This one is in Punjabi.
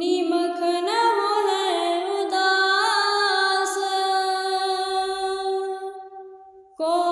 ਨਿਮਖ ਨ ਹੋਏ ਉਦਾਸ ਕੋ